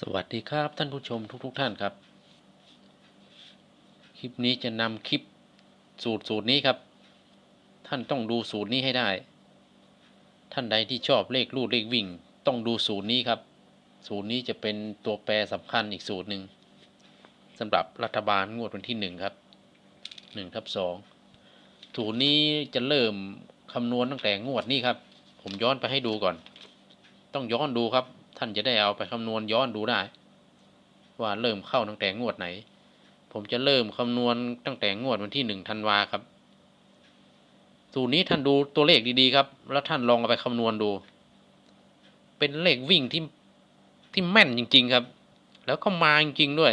สวัสดีครับท่านผู้ชมทุกๆทท่านครับ คลิปนี้จะนำคลิปสูตรสูตรนี้ครับ ท่านต้องดูสูตรนี้ให้ได้ ท่านใดที่ชอบเลขลูดเลขวิ่ง ต้องดูสูตรนี้ครับ สูตรนี้จะเป็นตัวแปรสำคัญอีกสูตรหนึ่งสำหรับรัฐบาลงวดวันที่หนึ่งครับหนึ่งทับสองสูตรนี้จะเริ่มคำนวณตั้งแต่งวดนี้ครับ ผมย้อนไปให้ดูก่อน ต้องย้อนดูครับ ท่านจะได้เอาไปคำนวณย้อนดูได้ ว่าเริ่มเข้าตั้งแต่งวดไหน ผมจะเริ่มคำนวณตั้งแต่งวดวันที่หนึ่งธันวาครับ สูตรนี้ท่านดูตัวเลขดีๆครับ แล้วท่านลองเอาไปคำนวณดู เป็นเลขวิ่งที่ที่แม่นจริง ๆครับ แล้วก็มาจริงๆด้วย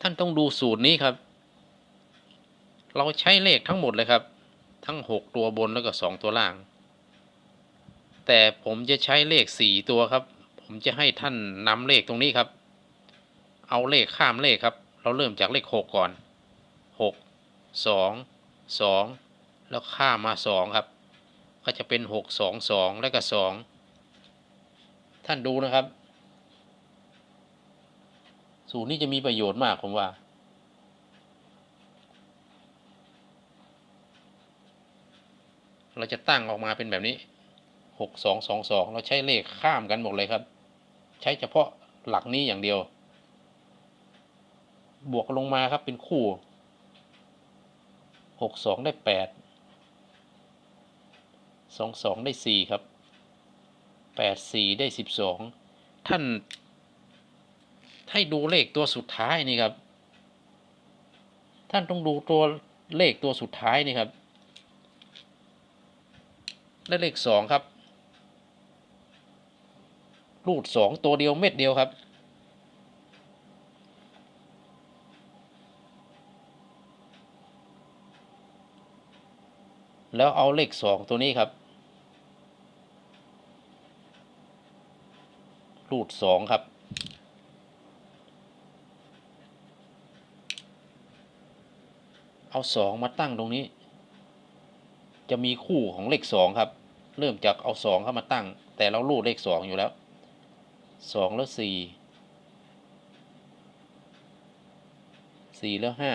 ท่านต้องดูสูตรนี้ครับ เราใช้เลขทั้งหมดเลยครับ ทั้งหกตัวบนแล้วก็สองตัวล่าง แต่ผมจะใช้เลขสี่ตัวครับ ผมจะให้ท่านนำเลขตรงนี้ครับ เอาเลขข้ามเลขครับ เราเริ่มจากเลขหกก่อนหกสองสองแล้วข้ามมาสองครับ ก็จะเป็นหกสองสองแล้วก็สองท่านดูนะครับ สูตรนี้จะมีประโยชน์มากผมว่าเราจะตั้งออกมาเป็นแบบนี้ หกสองสองสองเราใช้เลขข้ามกันหมดเลยครับ ใช้เฉพาะหลักนี้อย่างเดียว บวกลงมาครับเป็นคู่หกสองได้แปดสองสองได้สี่ครับแปดสี่ได้สิบสองท่าน ให้ดูเลขตัวสุดท้ายนี่ครับ ท่านต้องดูตัวเลขตัวสุดท้ายนี่ครับได้เลขสองครับ รูดสองตัวเดียวเม็ดเดียวครับ แล้วเอาเลขสองตัวนี้ครับ รูดสองครับเอาสองมาตั้งตรงนี้ จะมีคู่ของเลขสองครับ เริ่มจากเอาสองเข้ามาตั้ง แต่เรารูดเลขสองอยู่แล้ว สองแล้วสี่สี่แล้วห้า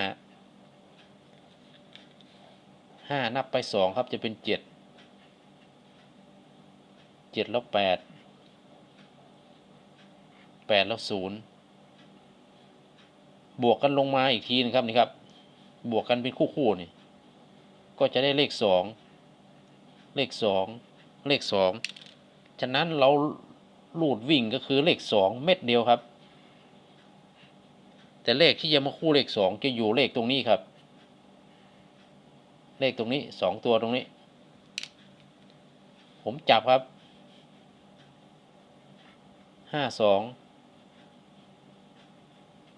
ห้านับไปสองครับจะเป็นเจ็ดเจ็ดแล้วแปดแปดแล้วศูนย์บวกกันลงมาอีกทีนะครับนี่ครับบวกกันเป็นคู่ๆนี่ก็จะได้เลขสองเลขสองเลขสองฉะนั้นเรา ลูดวิ่งก็คือเลขสองเม็ดเดียวครับ แต่เลขที่จะมาคู่เลขสองจะอยู่เลขตรงนี้ครับ เลขตรงนี้สองตัวตรงนี้ ผมจับครับห้าสอง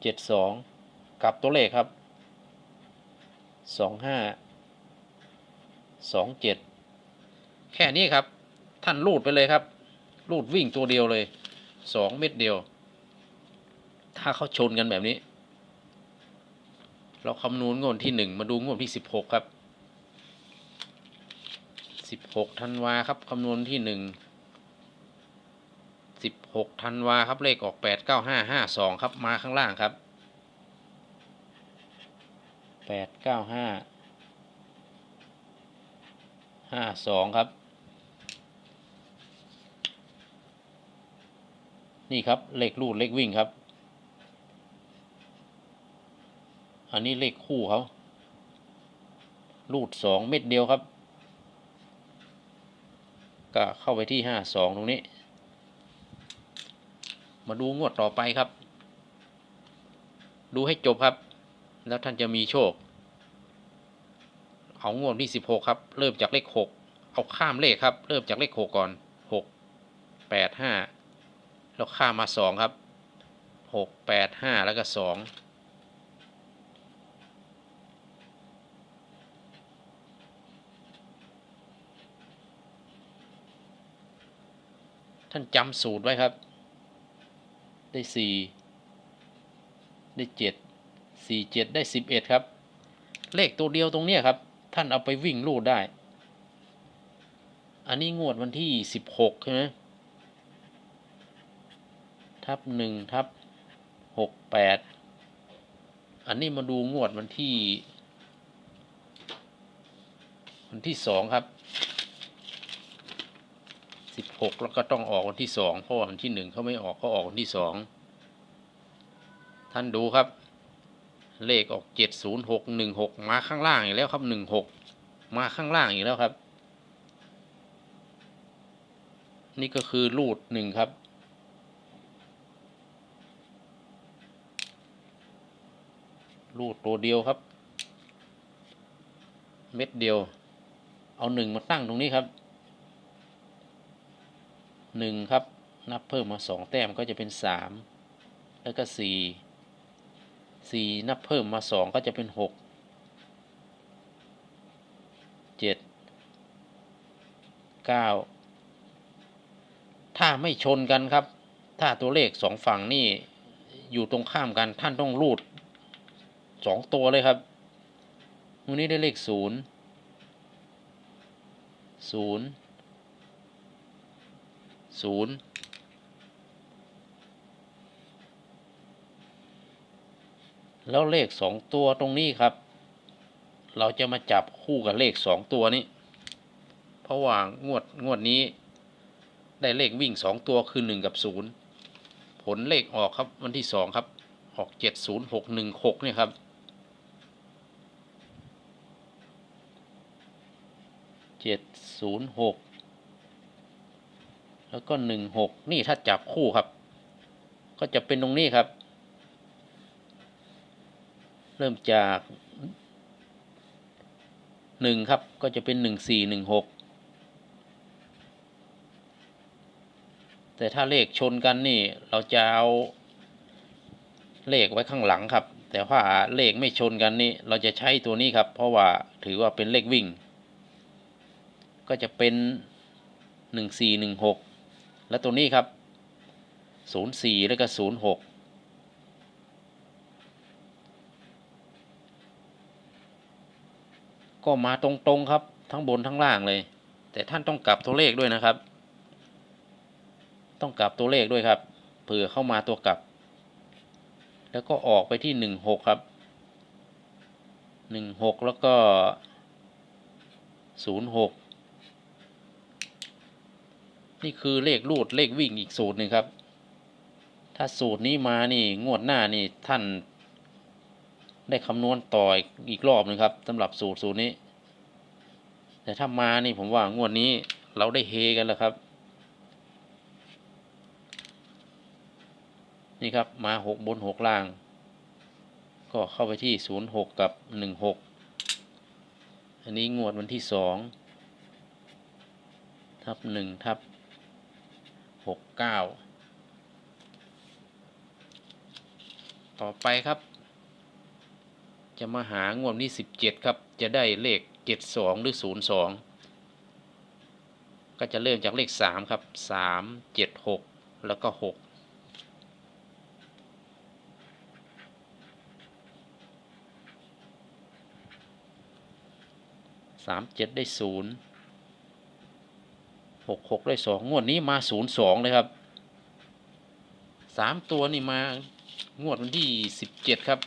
เจ็ดสองกลับตัวเลขครับสองห้าสองเจ็ดแค่นี้ครับ ท่านรูดไปเลยครับ รูดวิ่งตัวเดียวเลยสองเม็ดเดียว ถ้าเขาชนกันแบบนี้ เราคำนวณงวดที่หนึ่งมาดูงวดที่สิบหกครับสิบหกธันวาครับคำนวณที่หนึ่งสิบหกธันวาครับเลขออกแปดเก้าห้าห้าสองครับมาข้างล่างครับแปดเก้าห้าห้าสองครับ นี่ครับเลขรูดเลขวิ่งครับ อันนี้เลขคู่เขารูดสองเม็ดเดียวครับ ก็เข้าไปที่ห้าสองตรงนี้ มาดูงวดต่อไปครับ ดูให้จบครับ แล้วท่านจะมีโชค เอางวดที่สิบหกครับ เริ่มจากเลขหกเอาข้ามเลขครับ เริ่มจากเลขหกก่อนหกแปดห้า แล้วข้ามมาสองครับหกแปดห้าแล้วก็สองท่านจำสูตรไว้ครับ ได้สี่ได้เจ็ดสี่เจ็ดได้สิบเอ็ดครับ เลขตัวเดียวตรงเนี้ยครับ ท่านเอาไปวิ่งลูดได้ อันนี้งวดวันที่สิบหกใช่ไหม ทับหนึ่งทับหกแปดอันนี้มาดูงวดวันที่ วันที่สองครับสิบหกแล้วก็ต้องออกวันที่สองเพราะว่าวันที่หนึ่งเขาไม่ออกเขาออกวันที่สองท่านดูครับ เลขออกเจ็ดศูนย์หกหนึ่งหกมาข้างล่างอีกแล้วครับหนึ่งหกมาข้างล่างอีกแล้วครับ นี่ก็คือรูดหนึ่งครับ รูดตัวเดียวครับ เม็ดเดียว เอาหนึ่งมาตั้งตรงนี้ครับหนึ่งครับ นับเพิ่มมาสองแต้มก็จะเป็นสามแล้วก็สี่สี่นับเพิ่มมาสองก็จะเป็นหกเจ็ดเก้าถ้าไม่ชนกันครับ ถ้าตัวเลขสองฝั่งนี่อยู่ตรงข้ามกันท่านต้องรูด สองตัวเลยครับวันนี้ได้เลขศูนย์ศูนย์ศูนย์แล้วเลขสองตัวตรงนี้ครับ เราจะมาจับคู่กับเลขสองตัวนี้ เพราะว่างวดงวดนี้ ได้เลขวิ่งสองตัวคือหนึ่งกับศูนย์ผลเลขออกครับวันที่สองครับออกเจ็ดศูนย์หกหนึ่งหกเนี่ยครับ เจ็ดศูนย์หกแล้วก็หนึ่งหกนี่ถ้าจับคู่ครับ ก็จะเป็นตรงนี้ครับ เริ่มจากหนึ่งครับก็จะเป็นหนึ่งสี่หนึ่งหกแต่ถ้าเลขชนกันนี่เราจะเอาเลขไว้ข้างหลังครับ แต่ว่าเลขไม่ชนกันนี่เราจะใช้ตัวนี้ครับ เพราะว่าถือว่าเป็นเลขวิ่ง ก็จะเป็นหนึ่งสี่หนึ่งหกแล้วตัวนี้ครับศูนย์สี่แล้วก็ศูนย์หกก็มาตรงๆครับทั้งบนทั้งล่างเลย แต่ท่านต้องกลับตัวเลขด้วยนะครับ ต้องกลับตัวเลขด้วยครับเผื่อเข้ามาตัวกลับ แล้วก็ออกไปที่หนึ่งหกครับหนึ่งหกแล้วก็ศูนย์หก นี่คือเลขรูดเลขวิ่งอีกสูตรหนึ่งครับ ถ้าสูตรนี้มานี่งวดหน้านี่ท่านได้คำนวณต่ออีกรอบหนึงครับสำหรับสูตรสูตรนี้ แต่ถ้ามานี่ผมว่างวดนี้เราได้เฮกันแล้วครับ นี่ครับมาหกบนหกล่าง ก็เข้าไปที่ศูนย์หกกับหนึ่งหกอันนี้งวดวันที่สองทับหนึ่งทับ หกเก้าต่อไปครับ จะมาหางวดนี้สิบเจ็ดครับ จะได้เลขเจ็ดสองหรือศูนย์สองก็จะเริ่มจากเลขสามครับสามเจ็ดหกแล้วก็หกสามเจ็ดได้ศูนย์ หกหกได้สองงวดนี้มาศูนย์สองเลยครับสามตัวนี่มางวดวันที่สิบเจ็ดครับ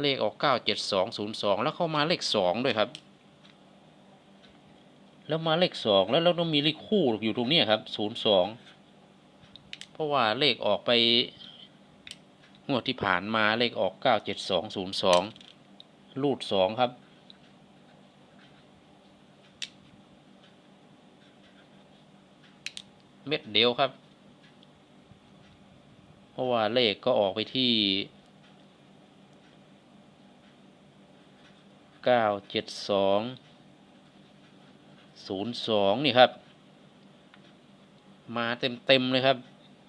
เลขออกเก้าเจ็ดสองศูนย์สองแล้วเข้ามาเลขสองด้วยครับ แล้วมาเลขสองแล้วเราต้องมีเลขคู่อยู่ตรงนี้ครับศูนย์สองเพราะว่าเลขออกไปงวดที่ผ่านมาเลขออกเก้าเจ็ดสองศูนย์สองรูดสองครับ เม็ดเดียวครับ เพราะว่าเลขก็ออกไปที่เก้าเจ็ดสองศูนย์สองนี่ครับ มาเต็มเต็มเลยครับ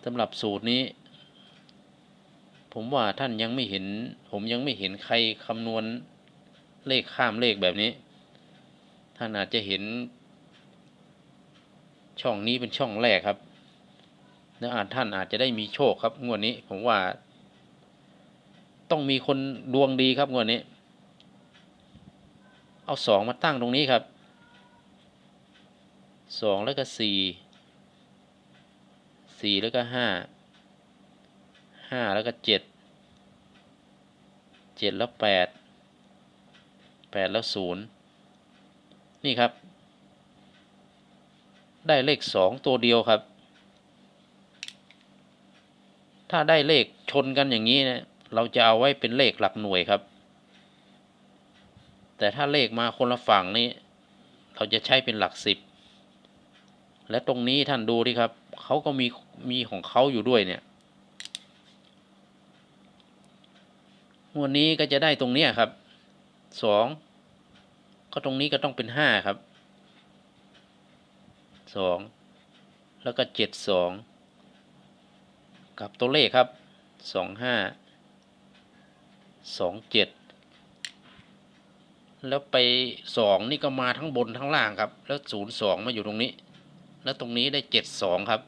สำหรับสูตรนี้ ผมว่าท่านยังไม่เห็น ผมยังไม่เห็นใครคำนวณเลขข้ามเลขแบบนี้ ท่านอาจจะเห็น ช่องนี้เป็นช่องแรกครับแล้วอาจท่านอาจจะได้มีโชคครับงวดนี้ ผมว่า ต้องมีคนดวงดีครับงวดนี้ เอาสองมาตั้งตรงนี้ครับสองแล้วก็สี่สี่แล้วก็ห้าห้าแล้วก็เจ็ดเจ็ดแล้วแปดแปดแล้วศูนย์นี่ครับ ได้เลขสองตัวเดียวครับ ถ้าได้เลขชนกันอย่างนี้เนะเราจะเอาไว้เป็นเลขหลักหน่วยครับ แต่ถ้าเลขมาคนละฝั่งนี่เราจะใช้เป็นหลักสิบ และตรงนี้ท่านดูดิครับ เขาก็มีมีของเขาอยู่ด้วยเนี่ยวันนี้ก็จะได้ตรงเนี้ยครับสองก็ตรงนี้ก็ต้องเป็นห้าครับ สองแล้วก็เจ็ดสองกับตัวเลขครับสองห้าสองเจ็ดแล้วไปสองนี่ก็มาทั้งบนทั้งล่างครับ แล้วศูนย์สองมาอยู่ตรงนี้ แล้วตรงนี้ได้เจ็ดสองครับ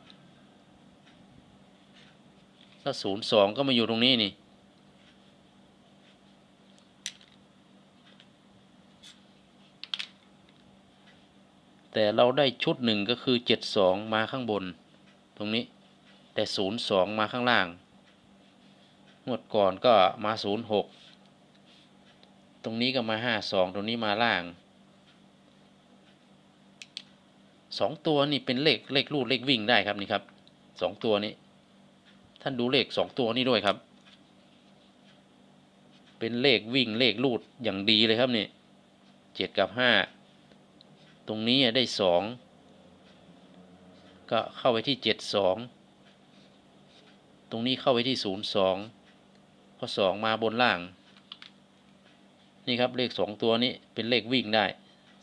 แล้วศูนย์สองก็มาอยู่ตรงนี้นี่ แต่เราได้ชุดหนึ่งก็คือเจ็ดสองมาข้างบน ตรงนี้ แต่ศูนย์สองมาข้างล่าง งวดก่อนก็มาศูนย์หกตรงนี้ก็มาห้าสองตรงนี้มาล่างสองตัวนี่เป็นเลขเลขรูดเลขวิ่งได้ครับนี่ครับสองตัวนี้ ท่านดูเลขสองตัวนี้ด้วยครับ เป็นเลขวิ่งเลขรูดอย่างดีเลยครับนี่เจ็ดกับห้า ตรงนี้ได้สองก็เข้าไปที่เจ็ดสองตรงนี้เข้าไปที่ศูนย์สองพอสองมาบนล่าง นี่ครับเลขสองตัวนี้เป็นเลขวิ่งได้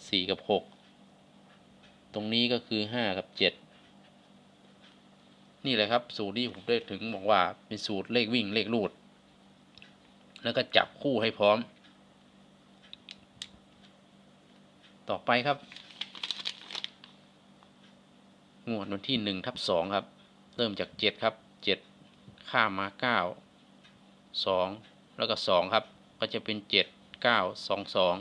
สี่กับหกตรงนี้ก็คือห้ากับเจ็ดนี่แหละครับสูตรนี้ผมได้ถึงบอกว่าเป็นสูตรเลขวิ่งเลขรูด แล้วก็จับคู่ให้พร้อม ต่อไปครับ งวดวันที่หนึ่งทับสองครับ เริ่มจากเจ็ดครับเจ็ดข้ามมาเก้าสองแล้วก็สองครับ ก็จะเป็นเจ็ดเก้าสองสอง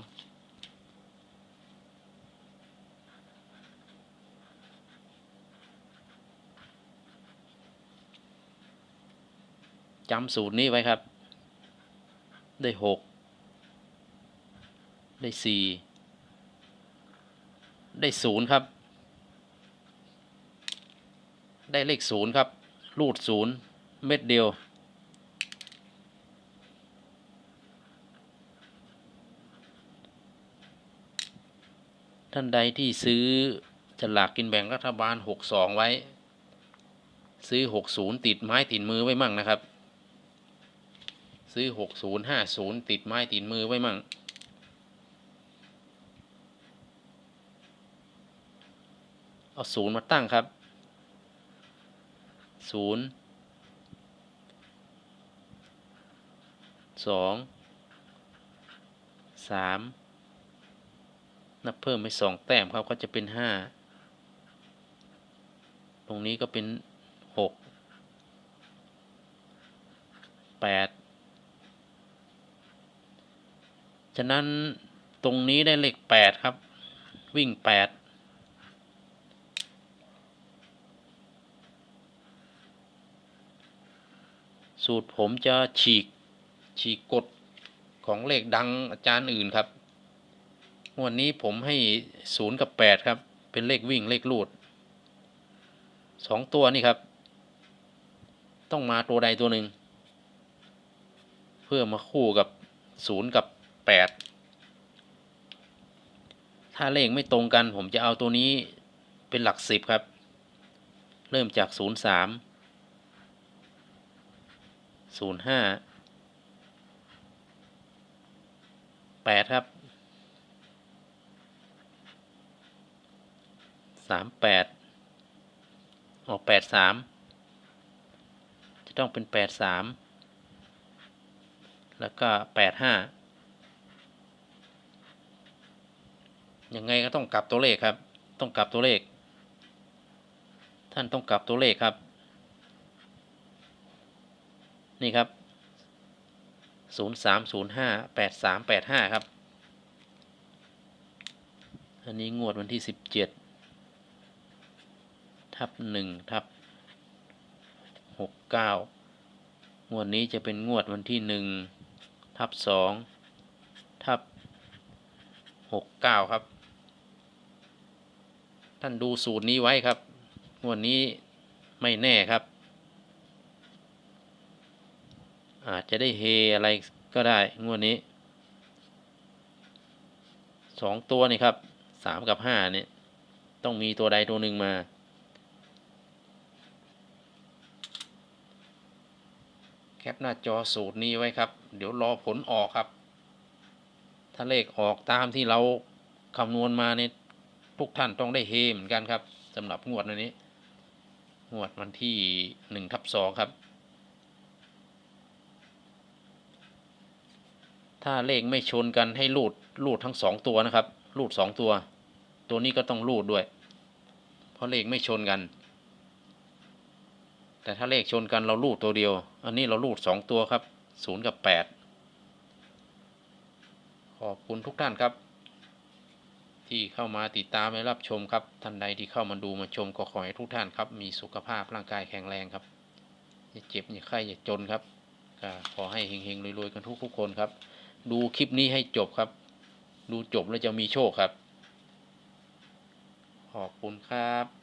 จำสูตรนี้ไว้ครับ ได้หกได้สี่ได้ศูนย์ครับ ได้เลขศูนย์ครับ รูดศูนย์เม็ดเดียว ท่านใดที่ซื้อฉลากกินแบ่งรัฐบาลหกสองไว้ ซื้อหกศูนย์ติดไม้ติดมือไว้มั่งนะครับ ซื้อหกศูนย์ห้าศูนย์ติดไม้ติดมือไว้มั่งเอาศูนย์มาตั้งครับ ศูนย์สองสามนับเพิ่มไปสองแต้มครับก็จะเป็นห้าตรงนี้ก็เป็นหกแปดฉะนั้นตรงนี้ได้เลขแปดครับ วิ่งแปด สูตรผมจะฉีกฉีกกฎของเลขดังอาจารย์อื่นครับวันนี้ผมให้ศูนย์กับแปดครับ เป็นเลขวิ่งเลขลูดสองตัวนี่ครับ ต้องมาตัวใดตัวหนึ่ง เพื่อมาคู่กับศูนย์กับแปดถ้าเลขไม่ตรงกันผมจะเอาตัวนี้เป็นหลักสิบครับ เริ่มจากศูนย์สาม ศูนย์ห้าแปดครับสามแปดออกแปดสามจะต้องเป็นแปดสามแล้วก็แปดห้ายังไงก็ต้องกลับตัวเลขครับ ต้องกลับตัวเลข ท่านต้องกลับตัวเลขครับ นี่ครับศูนย์สามศูนย์ห้าแปดสามแปดห้าครับ อันนี้งวดวันที่สิบเจ็ดทับหนึ่งทับหกเก้างวดนี้จะเป็นงวดวันที่หนึ่งทับสองทับหกเก้าครับ ท่านดูสูตรนี้ไว้ครับ งวดนี้ไม่แน่ครับ อาจจะได้เฮอะไรก็ได้ งวดนี้สองตัวนี่ครับสามกับห้าเนี่ย ต้องมีตัวใดตัวหนึ่งมา แคปหน้าจอสูตรนี้ไว้ครับ เดี๋ยวรอผลออกครับ ถ้าเลขออกตามที่เราคำนวณมาเนี่ยทุกท่านต้องได้เฮเหมือนกันครับสำหรับงวดนี้ งวดวันที่หนึ่งทับสองครับ ถ้าเลขไม่ชนกันให้รูดรูดทั้งสองตัวนะครับ รูดสองตัว ตัวนี้ก็ต้องรูดด้วย เพราะเลขไม่ชนกัน แต่ถ้าเลขชนกันเรารูดตัวเดียว อันนี้เรารูดสองตัวครับศูนย์กับแปดขอบคุณทุกท่านครับ ที่เข้ามาติดตามและรับชมครับ ท่านใดที่เข้ามาดูมาชมก็ขอให้ทุกท่านครับ มีสุขภาพร่างกายแข็งแรงครับอย่าเจ็บอย่าไข้อย่าจนครับขอให้เฮงๆรวยๆกันทุกๆคนครับ ดูคลิปนี้ให้จบครับ ดูจบแล้วจะมีโชคครับ ขอบคุณครับ